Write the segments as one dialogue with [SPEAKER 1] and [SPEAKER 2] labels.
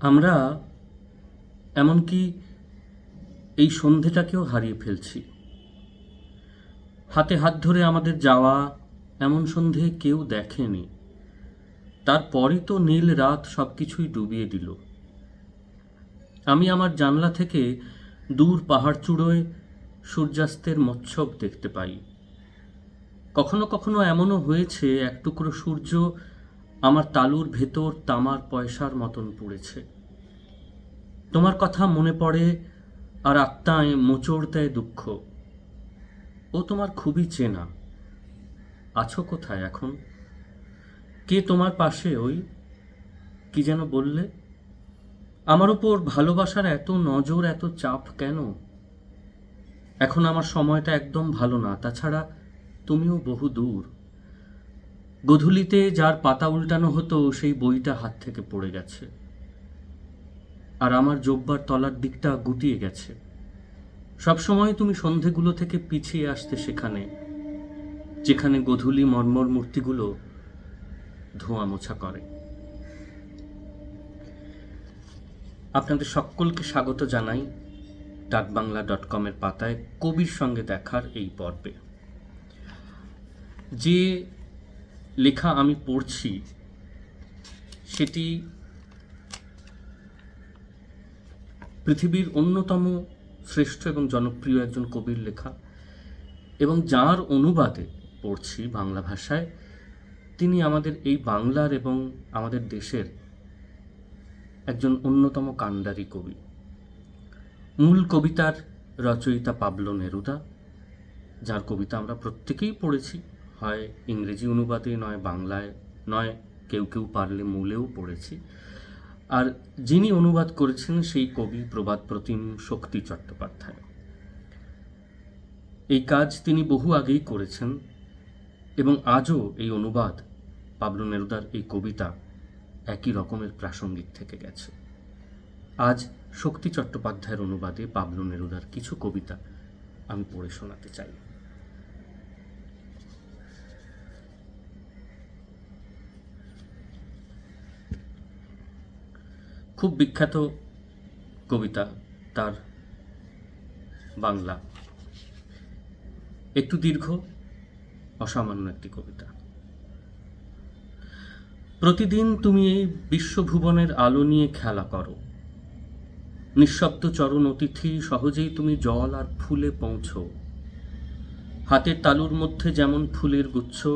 [SPEAKER 1] আমরা এমনকি এই সন্ধেটাকেও হারিয়ে ফেলছি। হাতে হাত ধরে আমাদের যাওয়া এমন সন্ধে কেউ দেখেনি। তারপরই তো নীল রাত সব কিছুই ডুবিয়ে দিল। আমি আমার জানলা থেকে দূর পাহাড় চূড়োয় সূর্যাস্তের মচ্ছব দেখতে পাই। কখনো কখনো এমনও হয়েছে, এক টুকরো সূর্য আমার তালুর ভেতর তামার পয়সার মতন পড়েছে। তোমার কথা মনে পড়ে আর আত্মায় মোচড় দেয় দুঃখ। ও তোমার খুবই চেনা। আছো কোথায় এখন? কে তোমার পাশে ওই? কি যেন বললে? আমার উপর ভালোবাসার এত নজর, এত চাপ কেন? এখন আমার সময়টা একদম ভালো না। তাছাড়া তুমিও বহু দূর। গধূলিতে যার পাতা উল্টানো হতো, সেই বইটা হাত থেকে পড়ে গেছে। আর আমার জব্বার তলার দিকটা গুটিয়ে গেছে। সবসময় তুমি সন্ধেগুলো থেকে পিছিয়ে আসতে সেখানে, যেখানে গধূলি মর্মর মূর্তিগুলো ধোঁয়া মোছা করে। আপনাদের সকলকে স্বাগত জানাই ডাকবাংলা ডট কমের পাতায় কবির সঙ্গে দেখার এই পর্বে। যে লেখা আমি পড়ছি, সেটি পৃথিবীর অন্যতম শ্রেষ্ঠ এবং জনপ্রিয় একজন কবির লেখা এবং যার অনুবাদে পড়ছি বাংলা ভাষায়, তিনি আমাদের এই বাংলার এবং আমাদের দেশের একজন অন্যতম কাণ্ডারি কবি। মূল কবিতার রচয়িতা পাবলো নেরুদা, যার কবিতা আমরা প্রত্যেকেই পড়েছি। হয় ইংরেজি অনুবাদে নয়, বাংলায় নয়, কেউ কেউ পারলে মূলেও পড়েছি। আর যিনি অনুবাদ করেছেন সেই কবি প্রবাদ প্রতিম শক্তি চট্টোপাধ্যায়। এই কাজ তিনি বহু আগেই করেছেন এবং আজও এই অনুবাদ পাবলো নেরুদার এই কবিতা একই রকমের প্রাসঙ্গিক থেকে গেছে। আজ শক্তি চট্টোপাধ্যায়ের অনুবাদে পাবলো নেরুদার কিছু কবিতা আমি পড়ে শোনাতে চাই। খুব বিখ্যাত কবিতা তার বাংলা। একটু দীর্ঘ, অসামান্য একটি কবিতা। প্রতিদিন তুমি এই বিশ্বভুবনের আলো নিয়ে খেলা করো। নিঃশব্দ চরণ অতিথি সহজেই তুমি জল আর ফুলে পৌঁছো। হাতের তালুর মধ্যে যেমন ফুলের গুচ্ছ,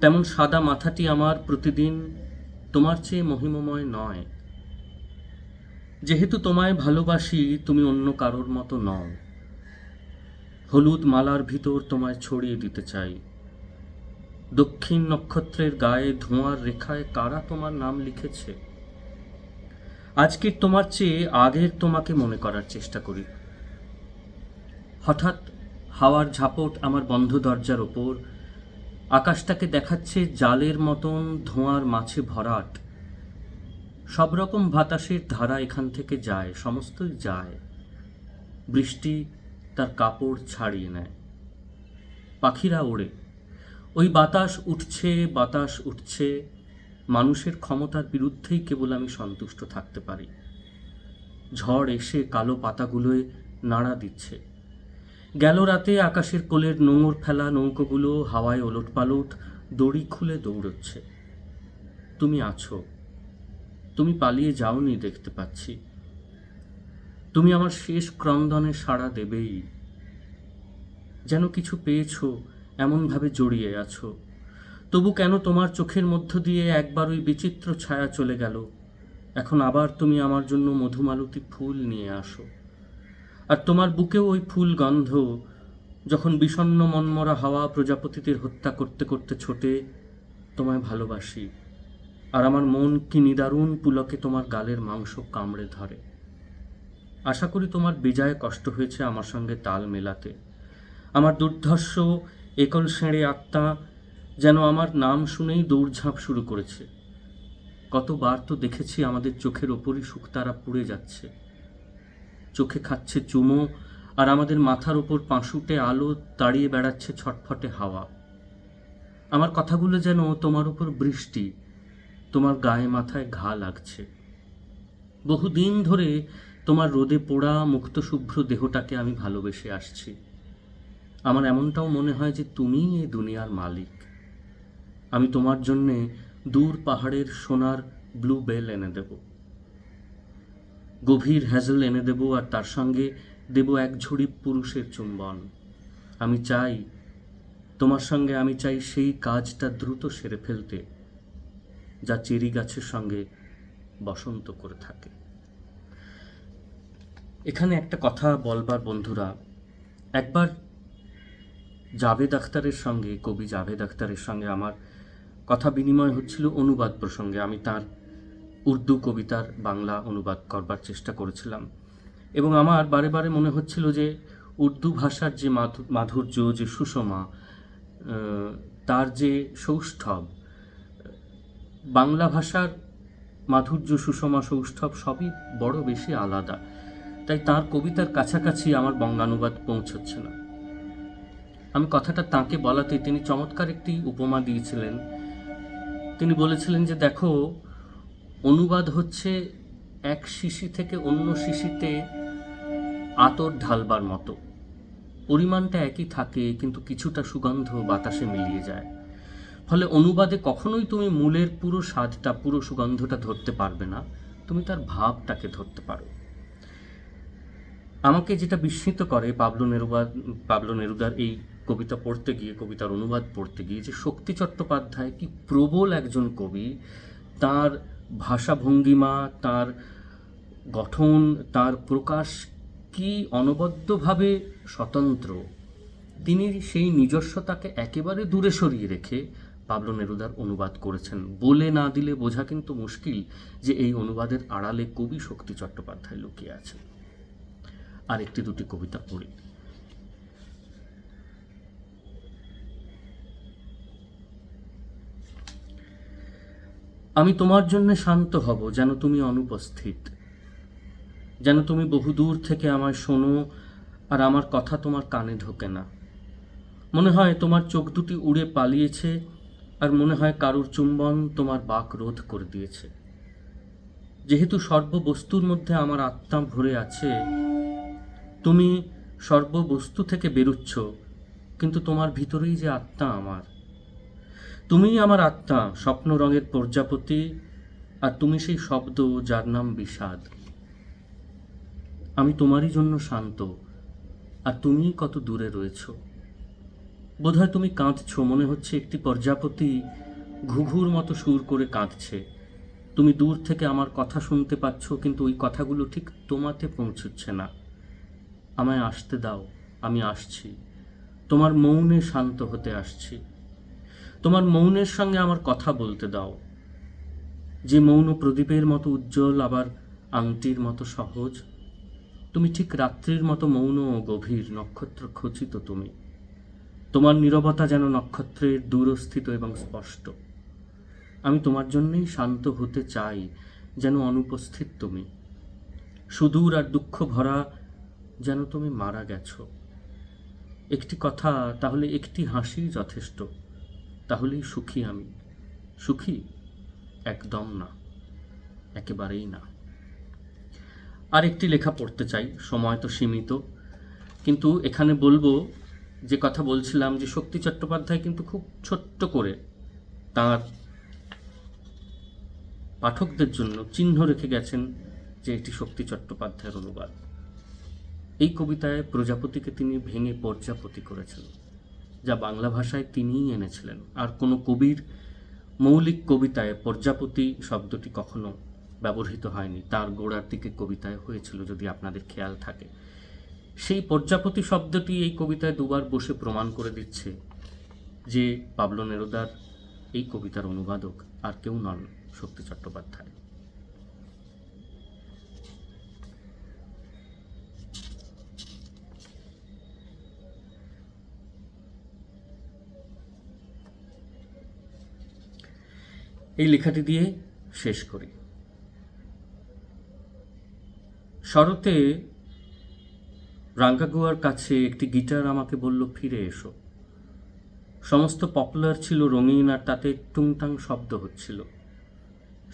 [SPEAKER 1] তেমন সাদা মাথাটি আমার প্রতিদিন তোমার চেয়ে মহিমময় নয়। যেহেতু তোমায় ভালোবাসি, তুমি অন্য কারোর মতো নও। হলুদ মালার ভিতর তোমায় ছড়িয়ে দিতে চাই। দক্ষিণ নক্ষত্রের গায়ে ধোঁয়ার রেখায় কারা তোমার নাম লিখেছে? আজকের তোমার চেয়ে আগের তোমাকে মনে করার চেষ্টা করি। হঠাৎ হাওয়ার ঝাপট আমার বন্ধ দরজার ওপর, আকাশটাকে দেখাচ্ছে জালের মতন ধোঁয়ার মাছে ভরাট। সব রকম বাতাসের ধারা এখান থেকে যায়, সমস্তই যায়। বৃষ্টি তার কাপড় ছাড়িয়ে নেয়। পাখিরা ওড়ে। ওই বাতাস উঠছে বাতাস উঠছে। মানুষের ক্ষমতার বিরুদ্ধেই কেবল আমি সন্তুষ্ট থাকতে পারি। ঝড় এসে কালো পাতাগুলোয় নাড়া দিচ্ছে। গেল রাতে আকাশের কোলের নোংর ফেলা নৌকোগুলো হাওয়ায় ওলট পালট দড়ি খুলে দৌড়চ্ছে। তুমি আছো। তুমি পালিয়ে যাওনি দেখতে পাচ্ছি। তুমি আমার শেষ ক্রন্দনে সাড়া দেবেই। যেন কিছু পেয়েছ, এমনভাবে জড়িয়ে আছো। তবু কেন তোমার চোখের মধ্য দিয়ে একবার ওই বিচিত্র ছায়া চলে গেল? এখন আবার তুমি আমার জন্য মধুমালতী ফুল নিয়ে আসো। আর তোমার বুকেও ওই ফুল গন্ধ, যখন বিষণ্ন মনমরা হাওয়া প্রজাপতিদের হত্যা করতে করতে ছোটে, তোমায় ভালোবাসি। আর আমার মন কি নিদারুণ পুলকে তোমার গালের মাংস কামড়ে ধরে। আশা করি তোমার বেজায় কষ্ট হয়েছে আমার সঙ্গে তাল মেলাতে। আমার দুর্ধর্ষ, একল সেঁড়ে আত্মা যেন আমার নাম শুনেই দৌড়ঝাঁপ শুরু করেছে। কতবার তো দেখেছি আমাদের চোখের ওপরই শুকতারা পুড়ে যাচ্ছে। চোখে খাচ্ছে চুমো আর আমাদের মাথার ওপর পাঁশুটে আলো তাড়িয়ে বেড়াচ্ছে ছটফটে হাওয়া। আমার কথাগুলো যেন তোমার উপর বৃষ্টি তোমার গায়ে মাথায় ঘা লাগছে। বহুদিন ধরে তোমার রোদে পোড়া মুক্তশুভ্র দেহটাকে আমি ভালোবেসে আসছি। আমার এমনটাও মনে হয় যে তুমিই এই দুনিয়ার মালিক। আমি তোমার জন্যে দূর পাহাড়ের সোনার ব্লু বেল এনে দেব। গভীর হ্যাজেল এনে দেব আর তার সঙ্গে দেব এক ঝুড়ি পুরুষের চুম্বন। আমি চাই, তোমার সঙ্গে আমি চাই সেই কাজটা দ্রুত সেরে ফেলতে। যা চেরি গাছের সঙ্গে বসন্ত করে থাকে। এখানে একটা কথা বলবার বন্ধুরা, একবার জাভেদ আখতারের সঙ্গে, কবি জাভেদ আখতারের সঙ্গে আমার কথা বিনিময় হচ্ছিল অনুবাদ প্রসঙ্গে। আমি তার উর্দু কবিতার বাংলা অনুবাদ করবার চেষ্টা করেছিলাম এবং আমার বারে বারে মনে হচ্ছিল যে উর্দু ভাষার যে মাধু- মাধুর্য, যে সুষমা তার যে সৌষ্ঠব বাংলা ভাষার মাধুর্য, সুষমা, সৌষ্ঠব সবই বড় বেশি আলাদা। তাই তার কবিতার কাছাকাছি আমার বঙ্গানুবাদ পৌঁছচ্ছে না। আমি কথাটা তাকে বলাতে তিনি চমৎকার একটি উপমা দিয়েছিলেন। তিনি বলেছিলেন যে, দেখো, অনুবাদ হচ্ছে এক শিশি থেকে অন্য শিশিতে আতর ঢালবার মতো। পরিমাণটা একই থাকে, কিন্তু কিছুটা সুগন্ধ বাতাসে মিলিয়ে যায়। ফলে অনুবাদে কখনোই তুমি মূলের পুরো স্বাদটা, পুরো সুগন্ধটা ধরতে পারবে না। তুমি তার ভাবটাকে ধরতে পারো। আমাকে যেটা বিস্মিত করে পাবলো নেরুবাদ পাবলো নেরুদার এই কবিতা পড়তে গিয়ে, কবিতার অনুবাদ পড়তে গিয়ে যে শক্তি চট্টোপাধ্যায় কি প্রবল একজন কবি। তার ভাষাভঙ্গিমা, তার গঠন, তার প্রকাশ কি অনবদ্যভাবে স্বতন্ত্র? তিনি সেই নিজস্বতাকে একেবারে দূরে সরিয়ে রেখে পাবলো নেরুদার অনুবাদ করেছেন। বলে না দিলে বোঝা কিন্তু মুশকিল যে এই অনুবাদের আড়ালে কবি শক্তি চট্টোপাধ্যায় লুকিয়ে আছে আর একটি দুটি কবিতা পড়ি। আমি তোমার জন্য শান্ত হব, যেন তুমি অনুপস্থিত। যেন তুমি বহুদূর থেকে আমায় শোনো, আর আমার কথা তোমার কানে ঢোকে না। মনে হয় তোমার চোখ দুটি উড়ে পালিয়েছে আর মনে হয় কারুর চুম্বন তোমার বাক রোধ করে দিয়েছে। যেহেতু সর্ববস্তুর মধ্যে আমার আত্মা ভরে আছে, তুমি সর্ববস্তু থেকে বেরুচ্ছ, কিন্তু তোমার ভিতরেই যে আত্মা আমার। তুমিই আমার আত্মা, স্বপ্ন রঙের প্রজাপতি, আর তুমি সেই শব্দ যার নাম বিষাদ। আমি তোমারই জন্য শান্ত, আর তুমি কত দূরে রয়েছ। বোধহয় তুমি কাঁদছ, মনে হচ্ছে একটি প্রজাপতি ঘুঘুর মতো সুর করে কাঁদছে। তুমি দূর থেকে আমার কথা শুনতে পাচ্ছ, কিন্তু ওই কথাগুলো ঠিক তোমাতে পৌঁছচ্ছে না। আমায় আসতে দাও, আমি আসছি। তোমার মৌনে শান্ত হতে আসছি। তোমার মৌনের সঙ্গে আমার কথা বলতে দাও। যে মৌন প্রদীপের মতো উজ্জ্বল, আবার আংটির মতো সহজ। তুমি ঠিক রাত্রির মতো মৌন ও গভীর নক্ষত্র খচিত তুমি। তোমার নীরবতা যেন নক্ষত্রের দূরস্থিত এবং স্পষ্ট। আমি তোমার জন্যই শান্ত হতে চাই, যেন অনুপস্থিত তুমি। সুদূর আর দুঃখ ভরা যেন তুমি মারা গেছো। একটি কথা, তাহলে একটি হাসি যথেষ্ট। তাহলেই সুখী আমি। সুখী একদম না, একেবারেই না। আর একটি লেখা পড়তে চাই, সময় তো সীমিত। কিন্তু এখানে বলব যে কথা বলছিলাম যে শক্তি চট্টোপাধ্যায় কিন্তু খুব ছোট্ট করে তার পাঠকদের জন্য চিহ্ন রেখে গেছেন যে এটি শক্তি চট্টোপাধ্যায়ের অনুবাদ। এই কবিতায় প্রজাপতিকে তিনি ভেঙে পর্যাপতি করেছেন, যা বাংলা ভাষায় তিনিই এনেছিলেন। আর কোনো কবির মৌলিক কবিতায় পর্যাপতি শব্দটি কখনো ব্যবহৃত হয়নি। তার গোড়ার দিকে কবিতায় হয়েছিল, যদি আপনাদের খেয়াল থাকে। সেই পর্যাপতি শব্দটি এই কবিতায় দুবার বসে প্রমাণ করে দিচ্ছে যে পাবলো নেরোদার এই কবিতার অনুবাদক আর কেউ নন শক্তি চট্টোপাধ্যায়। এই লেখাটি দিয়ে শেষ করি। শরতে রাঙ্গাগুয়ার কাছে একটি গিটার আমাকে বলল, ফিরে এসো। সমস্ত পপুলার ছিল রঙিন আর তাতে টুংটাং শব্দ হচ্ছিল।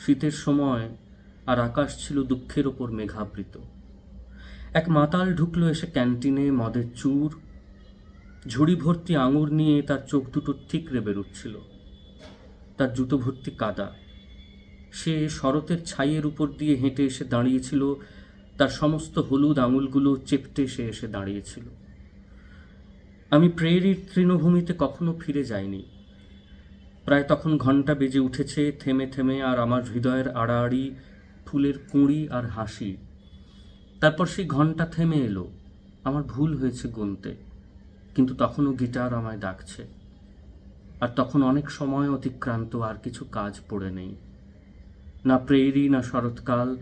[SPEAKER 1] শীতের সময় আর আকাশ ছিল দুঃখের ওপর মেঘাবৃত। এক মাতাল ঢুকলো এসে ক্যান্টিনে মদের চুর। ঝুড়ি ভর্তি আঙুর নিয়ে তার চোখ দুটো ঠিকরে বেরোচ্ছিল। তার জুতো ভর্তি কাদা। সে শরতের ছাইয়ের উপর দিয়ে হেঁটে এসে দাঁড়িয়েছিল তার সমস্ত হলুদ আঙুলগুলো চেপটে সে এসে দাঁড়িয়েছিল। আমি প্রেরির তৃণভূমিতে কখনো ফিরে যাইনি। প্রায় তখন ঘণ্টা বেজে উঠেছে, থেমে থেমে আর আমার হৃদয়ের আড়াআড়ি, ফুলের কুঁড়ি আর হাসি। তারপর সেই ঘণ্টা থেমে এলো। আমার ভুল হয়েছে গুনতে, কিন্তু তখনও গিটার আমায় ডাকছে। আর তখন অনেক সময় অতিক্রান্ত আর কিছু কাজ পড়ে নেই। না প্রেরি, না শরৎকাল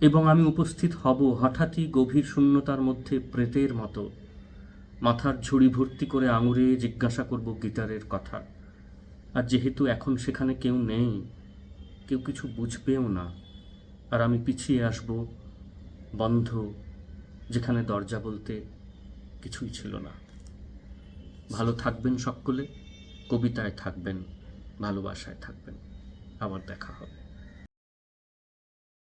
[SPEAKER 1] এবং আমি উপস্থিত হব হঠাৎই গভীর শূন্যতার মধ্যে প্রেতের মতো। মাথার ঝুড়ি ভর্তি করে আঙুরে জিজ্ঞাসা করব গিটারের কথা। আর যেহেতু এখন সেখানে কেউ নেই, কেউ কিছু বুঝবেও না। আর আমি পিছিয়ে আসব, বন্ধ, যেখানে দরজা বলতে কিছুই ছিল না। ভালো থাকবেন সকলে, কবিতায় থাকবেন, ভালোবাসায় থাকবেন। আবার দেখা হবে।